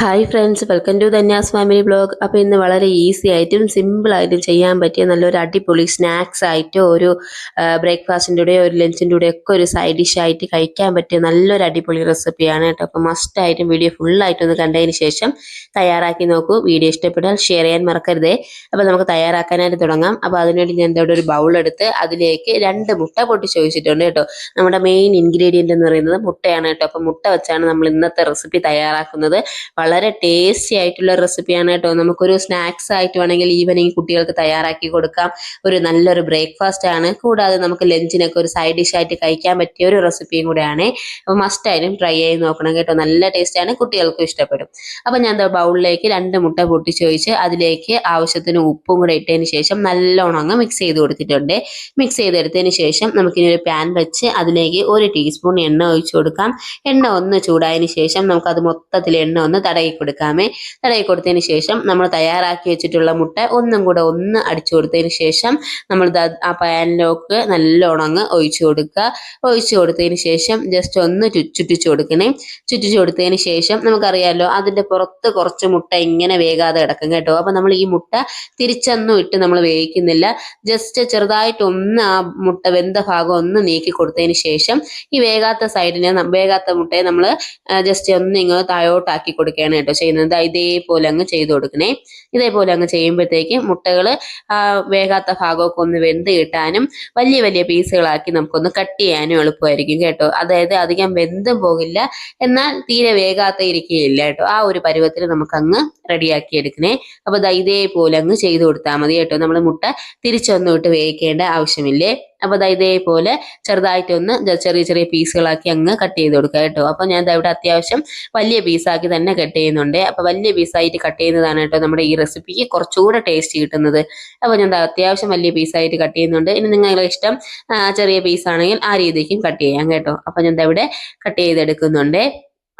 Hi friends welcome to Dhanya's family blog അപ്പോൾ ഇന്ന് വളരെ ഈസി ആയിട്ടും സിമ്പിളായിട്ടും ചെയ്യാൻ പറ്റിയ നല്ലൊരു അടിപൊളി സ്നാക്സ് ആയിട്ടോ ഒരു ബ്രേക്ക്ഫാസ്റ്റിന്റെ കൂടെ ഒരു ലഞ്ചിന്റെ കൂടെ ഒക്കെ ഒരു സൈഡ് ഡിഷ് ആയിട്ട് കഴിക്കാൻ പറ്റിയ നല്ലൊരു അടിപൊളി റെസിപ്പിയാണ് കേട്ടോ. അപ്പോൾ മസ്റ്റായിട്ടും വീഡിയോ ഫുള്ളായിട്ടൊന്ന് കണ്ടതിന് ശേഷം തയ്യാറാക്കി നോക്കൂ. വീഡിയോ ഇഷ്ടപ്പെട്ടാൽ ഷെയർ ചെയ്യാൻ മറക്കരുതേ. അപ്പോൾ നമുക്ക് തയ്യാറാക്കാനായിട്ട് തുടങ്ങാം. അപ്പോൾ അതിനുവേണ്ടി ഞാൻ ഇവിടെ ഒരു ബൗളെടുത്ത് അതിലേക്ക് രണ്ട് മുട്ട പൊട്ടി ചോദിച്ചിട്ടുണ്ട് കേട്ടോ. നമ്മുടെ മെയിൻ ഇൻഗ്രീഡിയന്റ് എന്ന് പറയുന്നത് മുട്ടയാണ് കേട്ടോ. അപ്പോൾ മുട്ട വെച്ചാണ് നമ്മൾ ഇന്നത്തെ റെസിപ്പി തയ്യാറാക്കുന്നത്. വളരെ ടേസ്റ്റി ആയിട്ടുള്ള റെസിപ്പിയാണ് കേട്ടോ. നമുക്കൊരു സ്നാക്സ് ആയിട്ട് വേണമെങ്കിൽ ഈവനിങ് കുട്ടികൾക്ക് തയ്യാറാക്കി കൊടുക്കാം. ഒരു നല്ലൊരു ബ്രേക്ക്ഫാസ്റ്റ് ആണ്. കൂടാതെ നമുക്ക് ലഞ്ചിനൊക്കെ ഒരു സൈഡ് ഡിഷ് ആയിട്ട് കഴിക്കാൻ പറ്റിയ ഒരു റെസിപ്പിയും കൂടെയാണ്. അപ്പോൾ മസ്റ്റ് ആയാലും ട്രൈ ചെയ്ത് നോക്കണം കേട്ടോ. നല്ല ടേസ്റ്റ് ആണ്. കുട്ടികൾക്കും ഇഷ്ടപ്പെടും. അപ്പോൾ ഞാൻ ബൗളിലേക്ക് രണ്ട് മുട്ട പൊട്ടിച്ച് ഒഴിച്ച് അതിലേക്ക് ആവശ്യത്തിന് ഉപ്പും കൂടെ ഇട്ടതിന് ശേഷം നല്ലോണം അങ്ങ് മിക്സ് ചെയ്ത് കൊടുത്തിട്ടുണ്ട്. മിക്സ് ചെയ്തെടുത്തതിന് ശേഷം നമുക്കിനി ഒരു പാൻ വെച്ച് അതിലേക്ക് ഒരു ടീസ്പൂൺ എണ്ണ ഒഴിച്ചു കൊടുക്കാം. എണ്ണ ഒന്ന് ചൂടായതിന് ശേഷം നമുക്കത് മൊത്തത്തിൽ എണ്ണ ഒന്ന് തടയി കൊടുക്കാമേ. തടയി കൊടുത്തതിന് ശേഷം നമ്മൾ തയ്യാറാക്കി വെച്ചിട്ടുള്ള മുട്ട ഒന്നും കൂടെ ഒന്ന് അടിച്ചു കൊടുത്തതിന് ശേഷം നമ്മൾ ആ പാനിലേക്ക് നല്ല അങ്ങ് ഒഴിച്ചു കൊടുക്കുക. ഒഴിച്ചു കൊടുത്തതിന് ശേഷം ജസ്റ്റ് ഒന്ന് ചുറ്റിച്ചു കൊടുക്കണേ. ചുറ്റിച്ചു കൊടുത്തതിന് ശേഷം നമുക്കറിയാലോ അതിന്റെ പുറത്ത് കുറച്ച് മുട്ട ഇങ്ങനെ വേകാതെ കിടക്കും കേട്ടോ. അപ്പൊ നമ്മൾ ഈ മുട്ട തിരിച്ചൊന്നും ഇട്ട് നമ്മൾ വേവിക്കുന്നില്ല. ജസ്റ്റ് ചെറുതായിട്ട് ഒന്ന് ആ മുട്ട വെന്ത ഭാഗം ഒന്ന് നീക്കി കൊടുത്തതിന് ശേഷം ഈ വേകാത്ത സൈഡിനെ വേഗാത്ത മുട്ടയെ നമ്മൾ ജസ്റ്റ് ഒന്ന് ഇങ്ങനെ താഴോട്ടാക്കി കൊടുക്കുകയാണ് കേട്ടോ ചെയ്യുന്നത്. ഇതേപോലെ അങ്ങ് ചെയ്ത് കൊടുക്കണേ. ഇതേപോലെ അങ്ങ് ചെയ്യുമ്പോഴത്തേക്ക് മുട്ടകൾ വേകാത്ത ഭാഗമൊക്കെ ഒന്ന് വെന്ത് കിട്ടാനും വലിയ വലിയ പീസുകളാക്കി നമുക്കൊന്ന് കട്ട് ചെയ്യാനും എളുപ്പമായിരിക്കും കേട്ടോ. അതായത് അധികം വെന്തും പോകില്ല. എന്നാൽ തീരെ വേകാത്ത ഇരിക്കുകയില്ല കേട്ടോ. ആ ഒരു പരുവത്തിൽ നമുക്ക് അങ്ങ് റെഡിയാക്കി എടുക്കണേ. അപ്പൊ ഇതേപോലെ അങ്ങ് ചെയ്ത് കൊടുത്താൽ മതി കേട്ടോ. നമ്മൾ മുട്ട തിരിച്ചൊന്നും ഇട്ട് വേവിക്കേണ്ട ആവശ്യമില്ലേ? അപ്പൊ ദാ ഇതേപോലെ ചെറുതായിട്ടൊന്ന് ചെറിയ ചെറിയ പീസുകളാക്കി അങ്ങ് കട്ട് ചെയ്ത് കൊടുക്കുക കേട്ടോ. അപ്പോൾ ഞാൻ ഇവിടെ അത്യാവശ്യം വലിയ പീസാക്കി തന്നെ കട്ട് ചെയ്യുന്നുണ്ട്. അപ്പോൾ വലിയ പീസായിട്ട് കട്ട് ചെയ്യുന്നതാണ് കേട്ടോ നമ്മുടെ ഈ റെസിപ്പിക്ക് കുറച്ചുകൂടെ ടേസ്റ്റ് കിട്ടുന്നത്. അപ്പോൾ ഞാൻ അത്യാവശ്യം വലിയ പീസായിട്ട് കട്ട് ചെയ്യുന്നുണ്ട്. ഇനി നിങ്ങളുടെ ഇഷ്ടം ചെറിയ പീസാണെങ്കിൽ ആ രീതിക്കും കട്ട് ചെയ്യാം കേട്ടോ. അപ്പോൾ ഞാൻ ഇവിടെ കട്ട് ചെയ്തെടുക്കുന്നുണ്ട്.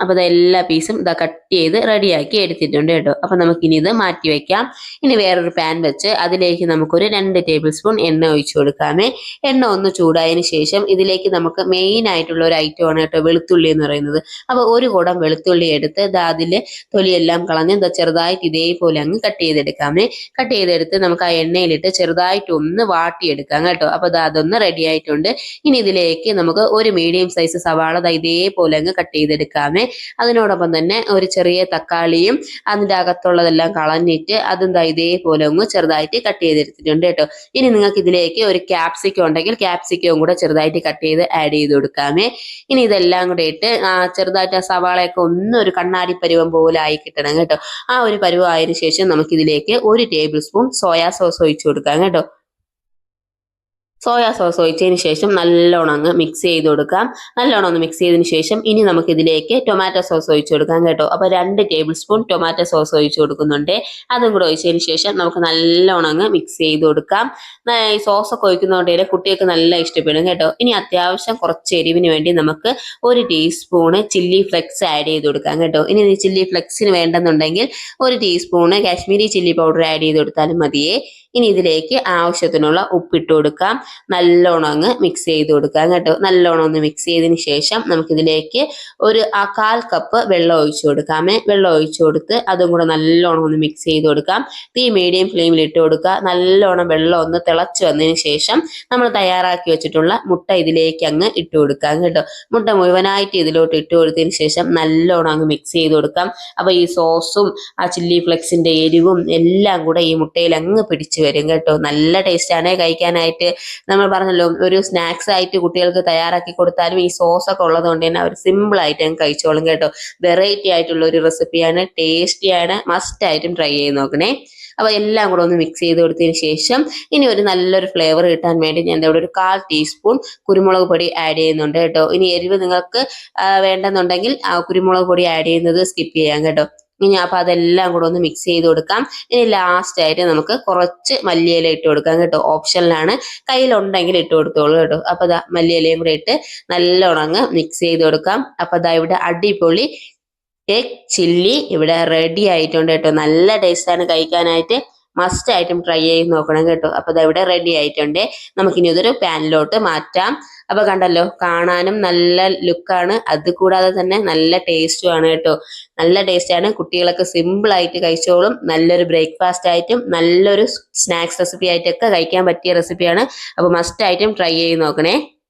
അപ്പൊ ഇത് എല്ലാ പീസും ഇതാ കട്ട് ചെയ്ത് റെഡിയാക്കി എടുത്തിട്ടുണ്ട് കേട്ടോ. അപ്പൊ നമുക്കിനി ഇത് മാറ്റി വെക്കാം. ഇനി വേറൊരു പാൻ വെച്ച് അതിലേക്ക് നമുക്കൊരു രണ്ട് ടേബിൾ സ്പൂൺ എണ്ണ ഒഴിച്ചു കൊടുക്കാമേ. എണ്ണ ഒന്ന് ചൂടായതിനു ശേഷം ഇതിലേക്ക് നമുക്ക് മെയിൻ ആയിട്ടുള്ള ഒരു ഐറ്റം ആണ് കേട്ടോ വെളുത്തുള്ളി എന്ന് പറയുന്നത്. അപ്പൊ ഒരു കുടം വെളുത്തുള്ളി എടുത്ത് ദാ അതിൽ തൊലിയെല്ലാം കളഞ്ഞ് ദാ ചെറുതായിട്ട് ഇതേപോലെ അങ്ങ് കട്ട് ചെയ്തെടുക്കാമേ. കട്ട് ചെയ്തെടുത്ത് നമുക്ക് ആ എണ്ണയിലിട്ട് ചെറുതായിട്ട് ഒന്ന് വാട്ടിയെടുക്കാം കേട്ടോ. അപ്പൊ ദാ അതൊന്ന് റെഡി ആയിട്ടുണ്ട്. ഇനി ഇതിലേക്ക് നമുക്ക് ഒരു മീഡിയം സൈസ് സവാള ഇതേപോലെ അങ്ങ് കട്ട് ചെയ്തെടുക്കാമേ. അതിനോടൊപ്പം തന്നെ ഒരു ചെറിയ തക്കാളിയും അതിന്റെ അകത്തുള്ളതെല്ലാം കളഞ്ഞിട്ട് അതെന്താ ഇതേപോലെ ഒന്ന് ചെറുതായിട്ട് കട്ട് ചെയ്തെടുത്തിട്ടുണ്ട് കേട്ടോ. ഇനി നിങ്ങൾക്ക് ഇതിലേക്ക് ഒരു ക്യാപ്സിക്കം ഉണ്ടെങ്കിൽ ക്യാപ്സിക്കവും കൂടെ ചെറുതായിട്ട് കട്ട് ചെയ്ത് ആഡ് ചെയ്ത് കൊടുക്കാമേ. ഇനി ഇതെല്ലാം കൂടെ ഇട്ട് ചെറുതായിട്ട് ആ സവാളയൊക്കെ ഒന്ന് ഒരു കണ്ണാടി പരുവം പോലെ ആയി കിട്ടണം കേട്ടോ. ആ ഒരു പരുവം ആയതിനു ശേഷം നമുക്ക് ഇതിലേക്ക് ഒരു ടേബിൾ സ്പൂൺ സോയാ സോസ് ഒഴിച്ചു കൊടുക്കാം കേട്ടോ. സോയാ സോസ് ഒഴിച്ചതിന് ശേഷം നല്ലോണം അങ്ങ് മിക്സ് ചെയ്ത് കൊടുക്കാം. നല്ലോണം ഒന്ന് മിക്സ് ചെയ്തതിന് ശേഷം ഇനി നമുക്ക് ഇതിലേക്ക് ടൊമാറ്റോ സോസ് ഒഴിച്ചു കൊടുക്കാം കേട്ടോ. അപ്പോൾ രണ്ട് ടേബിൾ സ്പൂൺ ടൊമാറ്റോ സോസ് ഒഴിച്ചു കൊടുക്കുന്നുണ്ട്. അതും കൂടെ ഒഴിച്ചതിന് ശേഷം നമുക്ക് നല്ലോണം അങ്ങ് മിക്സ് ചെയ്ത് കൊടുക്കാം. ഈ ഒക്കെ ഒഴിക്കുന്നതുകൊണ്ട് കുട്ടികൾക്ക് നല്ല ഇഷ്ടപ്പെടും കേട്ടോ. ഇനി അത്യാവശ്യം കുറച്ച് എരിവിന് വേണ്ടി നമുക്ക് ഒരു ടീസ്പൂണ് ചില്ലി ഫ്ലെക്സ് ആഡ് ചെയ്ത് കൊടുക്കാം കേട്ടോ. ഇനി ചില്ലി ഫ്ലെക്സിന് വേണ്ടെന്നുണ്ടെങ്കിൽ ഒരു teaspoon Kashmiri chilli powder add ചെയ്ത് കൊടുത്താലും മതിയേ. ഇനി ഇതിലേക്ക് ആവശ്യത്തിനുള്ള ഉപ്പിട്ട് കൊടുക്കാം. നല്ലോണം അങ്ങ് മിക്സ് ചെയ്ത് കൊടുക്കാം കേട്ടോ നല്ലോണം ഒന്ന് മിക്സ് ചെയ്തതിന് ശേഷം നമുക്കിതിലേക്ക് ഒരു ആ കാൽ കപ്പ് വെള്ളം ഒഴിച്ചു കൊടുക്കാമേ വെള്ളം ഒഴിച്ചു കൊടുത്ത് അതും കൂടെ നല്ലോണം ഒന്ന് മിക്സ് ചെയ്ത് കൊടുക്കാം. തീ മീഡിയം ഫ്ലെയിമിൽ ഇട്ട് കൊടുക്കുക. നല്ലോണം വെള്ളം ഒന്ന് തിളച്ചു വന്നതിന് ശേഷം നമ്മൾ തയ്യാറാക്കി വെച്ചിട്ടുള്ള മുട്ട ഇതിലേക്ക് അങ്ങ് ഇട്ട് കൊടുക്കാം കേട്ടോ. മുട്ട മുഴുവനായിട്ട് ഇതിലോട്ട് ഇട്ട് കൊടുത്തതിന് ശേഷം നല്ലോണം അങ്ങ് മിക്സ് ചെയ്ത് കൊടുക്കാം. അപ്പൊ ഈ സോസും ആ ചില്ലി ഫ്ലെക്സിന്റെ എരിവും എല്ലാം കൂടെ ഈ മുട്ടയിൽ അങ്ങ് പിടിച്ചു വരും കേട്ടോ. നല്ല ടേസ്റ്റ് ആണ് കഴിക്കാനായിട്ട്. നമ്മൾ പറഞ്ഞല്ലോ ഒരു സ്നാക്സ് ആയിട്ട് കുട്ടികൾക്ക് തയ്യാറാക്കി കൊടുത്താലും ഈ സോസ് ഒക്കെ ഉള്ളത് കൊണ്ട് തന്നെ അവർ സിമ്പിൾ ആയിട്ട് അങ്ങ് കഴിച്ചോളും കേട്ടോ. വെറൈറ്റി ആയിട്ടുള്ള ഒരു റെസിപ്പിയാണ് ടേസ്റ്റിയാണ് മസ്റ്റ് ആയിട്ടും ട്രൈ ചെയ്ത് നോക്കണേ. അപ്പൊ എല്ലാം കൂടെ ഒന്ന് മിക്സ് ചെയ്ത് കൊടുത്തതിന് ശേഷം ഇനി ഒരു നല്ലൊരു ഫ്ലേവർ കിട്ടാൻ വേണ്ടി ഞാൻ ഇവിടെ ഒരു കാൽ ടീസ്പൂൺ കുരുമുളക് പൊടി ആഡ് ചെയ്യുന്നുണ്ട് കേട്ടോ. ഇനി എരിവ് നിങ്ങൾക്ക് വേണ്ടെന്നുണ്ടെങ്കിൽ ആ കുരുമുളക് പൊടി ആഡ് ചെയ്യുന്നത് സ്കിപ്പ് ചെയ്യാം കേട്ടോ. ഇനി അപ്പൊ അതെല്ലാം കൂടെ ഒന്ന് മിക്സ് ചെയ്ത് കൊടുക്കാം. ഇനി ലാസ്റ്റ് ആയിട്ട് നമുക്ക് കുറച്ച് മല്ലിയില ഇട്ട് കൊടുക്കാം കേട്ടോ. ഓപ്ഷനിലാണ് കയ്യിലുണ്ടെങ്കിൽ ഇട്ട് കൊടുത്തോളൂ കേട്ടോ. അപ്പൊ ദാ മല്ലിയിലയും കൂടെ ഇട്ട് നല്ല അങ്ങ് മിക്സ് ചെയ്ത് കൊടുക്കാം. അപ്പൊ ദാ ഇവിടെ അടിപൊളി എഗ് ചില്ലി ഇവിടെ റെഡി ആയിട്ടുണ്ട് കേട്ടോ. നല്ല ടേസ്റ്റാണ് കഴിക്കാനായിട്ട്. മസ്റ്റ് ആയിട്ടും ട്രൈ ചെയ്ത് നോക്കണം കേട്ടോ. അപ്പോൾ ഇതെവിടെ റെഡി ആയിട്ടുണ്ട്. നമുക്കിനി ഇതൊരു പാനിലോട്ട് മാറ്റാം. അപ്പോൾ കണ്ടല്ലോ കാണാനും നല്ല ലുക്കാണ് അത് കൂടാതെ തന്നെ നല്ല ടേസ്റ്റും ആണ് കേട്ടോ. നല്ല ടേസ്റ്റാണ് കുട്ടികളൊക്കെ സിമ്പിൾ ആയിട്ട് കഴിച്ചോളും. നല്ലൊരു ബ്രേക്ക്ഫാസ്റ്റ് ആയിട്ടും നല്ലൊരു സ്നാക്സ് റെസിപ്പി ആയിട്ടൊക്കെ കഴിക്കാൻ പറ്റിയ റെസിപ്പിയാണ് അപ്പോൾ മസ്റ്റ് ആയിട്ടും ട്രൈ ചെയ്ത് നോക്കണേ.